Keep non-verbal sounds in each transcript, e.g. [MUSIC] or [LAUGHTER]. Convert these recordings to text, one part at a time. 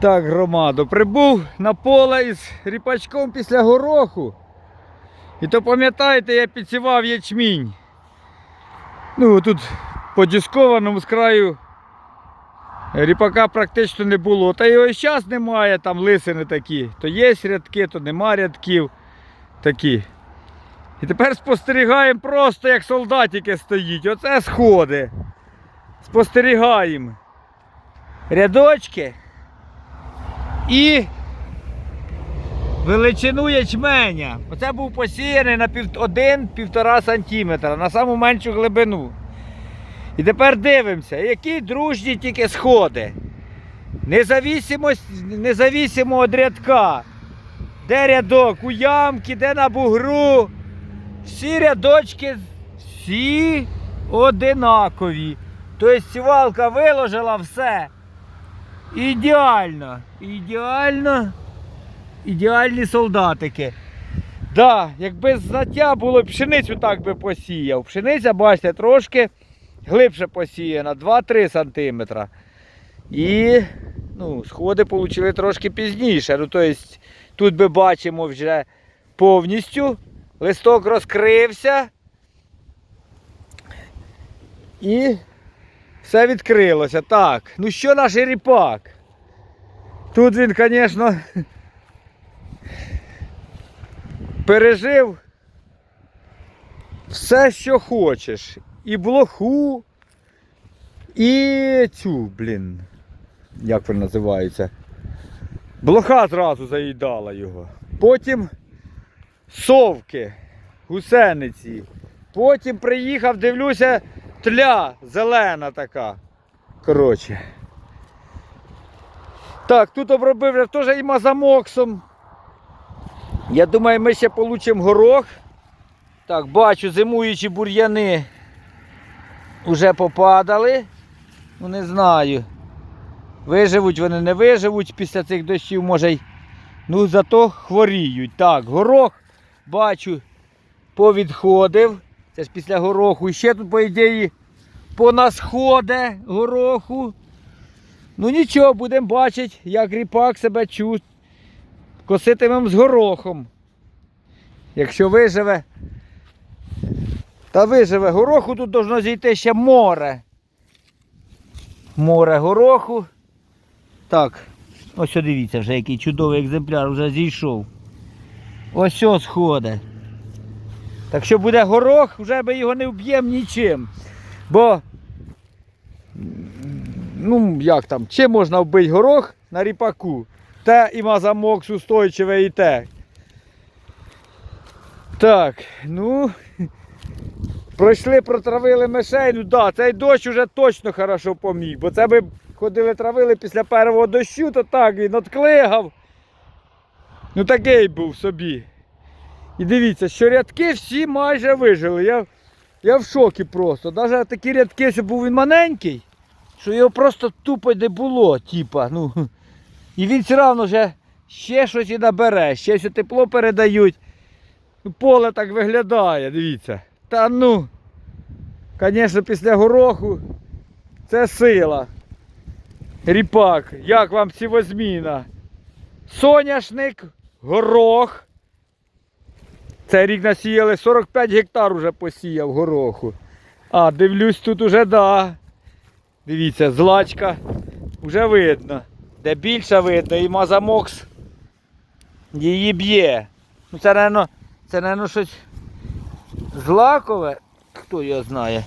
Так, громадо, прибув на поле із ріпачком після гороху. І то пам'ятаєте, я підсівав ячмінь. Ну, тут по дискованому з краю ріпака практично не було. Та його і зараз немає, там лисини такі. То є рядки, то нема рядків такі. І тепер спостерігаємо просто, як солдатики стоїть. Оце сходи. Спостерігаємо. Рядочки і величину ячменя. Оце був посіяний на 1-1,5 см на саму меншу глибину. І тепер дивимося, які дружні тільки сходи. Независимо від рядка. Де рядок у ямки, де на бугру. Всі рядочки, всі одинакові. Тобто сівалка виложила все. Ідеально. Ідеально. Ідеальні солдатики. Да, якби знаття було пшеницю так би посіяв. Пшениця, бачите, трошки глибше посіяна, 2-3 см. І ну, сходи отримали трошки пізніше. Ну, тобто, тут ми бачимо вже повністю. Листок розкрився. І все відкрилося. Так, ну що наш ріпак? Тут він, звісно, пережив все, що хочеш. І блоху, і цю, блін. Як вона називається? Блоха зразу заїдала його. Потім совки, гусениці. Потім приїхав, дивлюся, тля зелена така. Коротше. Так, тут обробив теж і мазамоксом. Я думаю, ми ще получимо горох. Так, бачу, зимуючі бур'яни вже попадали. Ну не знаю. Виживуть вони, не виживуть після цих дощів, може й. Ну зато хворіють. Так, горох бачу, повідходив. Це ж після гороху. І ще тут, по ідеї, понасходе гороху. Ну нічого, будемо бачити, як ріпак себе чуть. Коситимемо з горохом. Якщо виживе. Та виживе гороху, тут должно зійти ще море. Море гороху. Так, ось дивіться, вже який чудовий екземпляр вже зійшов. Ось сходить. Так що буде горох, вже ми його не вб'ємо нічим. Бо, ну як там, чим можна вбити горох на ріпаку? Те і мазамокс устойчиве і те. Так, ну. [LAUGHS] Пройшли, протравили мишей, ну да, цей дощ уже точно хорошо поміг, бо це ми ходили травили після першого дощу, то так він отклигав. Ну такий був собі. І дивіться, що рядки всі майже вижили. Я, я в шокі просто. Навіть такі рядки, що був він маленький, що його просто тупо не було, типа, ну. І він все одно вже ще щось і набере, ще все тепло передають. Ну, Поле так виглядає, дивіться. Та ну, звісно, після гороху це сила. Ріпак, як вам сівозміна? Соняшник, горох. Цей рік насіяли 45 гектар уже посіяв гороху. А, дивлюсь, тут уже да. Дивіться, злачка вже видно. Де більше видно, і мазамокс її б'є. Ну це, напевно, це, напевно, щось злакове. Хто його знає?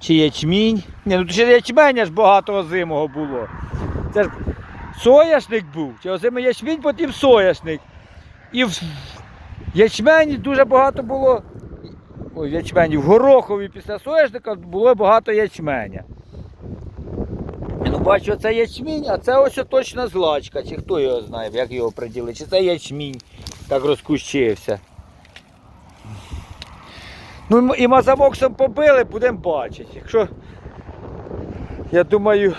Чи ячмінь? Ні, ну ще ячменя ж багато озимого було. Це ж соняшник був, чи озимий ячмінь, потім соняшник. І в ячмені дуже багато було. Ой, в горохові після соняшника було багато ячменя. Ну, бачу, це ячмінь, а це ось точно злачка. Чи хто його знає, як його приділити. Чи це ячмінь так розкущився. Ну і мазамоксом побили, будемо бачити. Якщо, я думаю,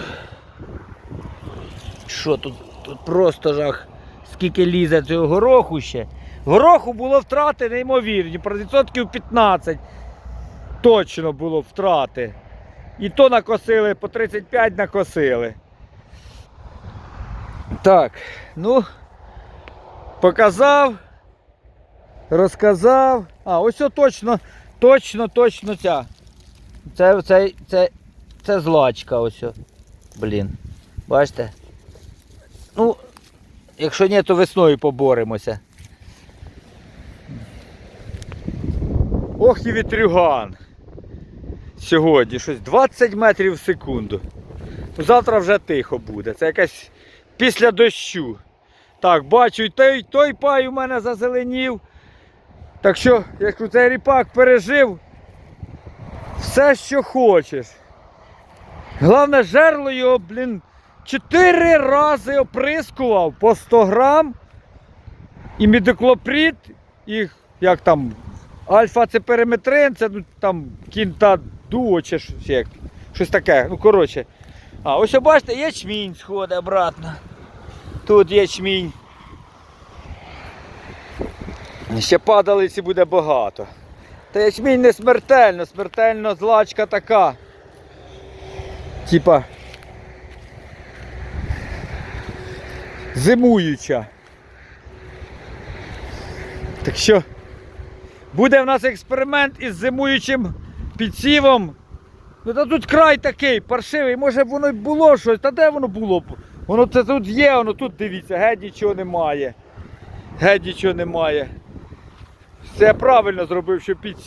що тут, тут просто жах, скільки лізе цього гороху ще. Гороху було втрати неймовірні, про відсотків 15 точно було втрати. І то накосили, по 35 накосили. Так, ну, показав, розказав. А, ось точно, точно, точно ця. Це, це, це, це злачка ось. Блін. Бачите? Ну, якщо ні, то весною поборемося. Ох і вітрюган. Сьогодні щось 20 метрів в секунду. Ну, Завтра вже тихо буде. Це якась після дощу. Так, бачу, той, той пай у мене зазеленів. Так що, якщо цей ріпак пережив, все, що хочеш. Головне, жерло його, блін, чотири рази оприскував по 100 грам. І мідоклопрід, і як там, альфа-цепериметрин, це ну, там кінта дуо чи щось, як, щось таке. Ну, коротше. А, ось бачите, ячмінь сходить обратно. Тут ячмінь. Ще падалиці буде багато. Та ячмінь не смертельно, смертельно злачка така. Типа. Зимуюча. Так що буде в нас експеримент із зимуючим підсівом. Ну та тут край такий паршивий, може б воно й було щось, та де воно було? Воно це тут є, воно тут дивіться, геть нічого немає. Геть нічого немає. Все правильно зробив, що підсів.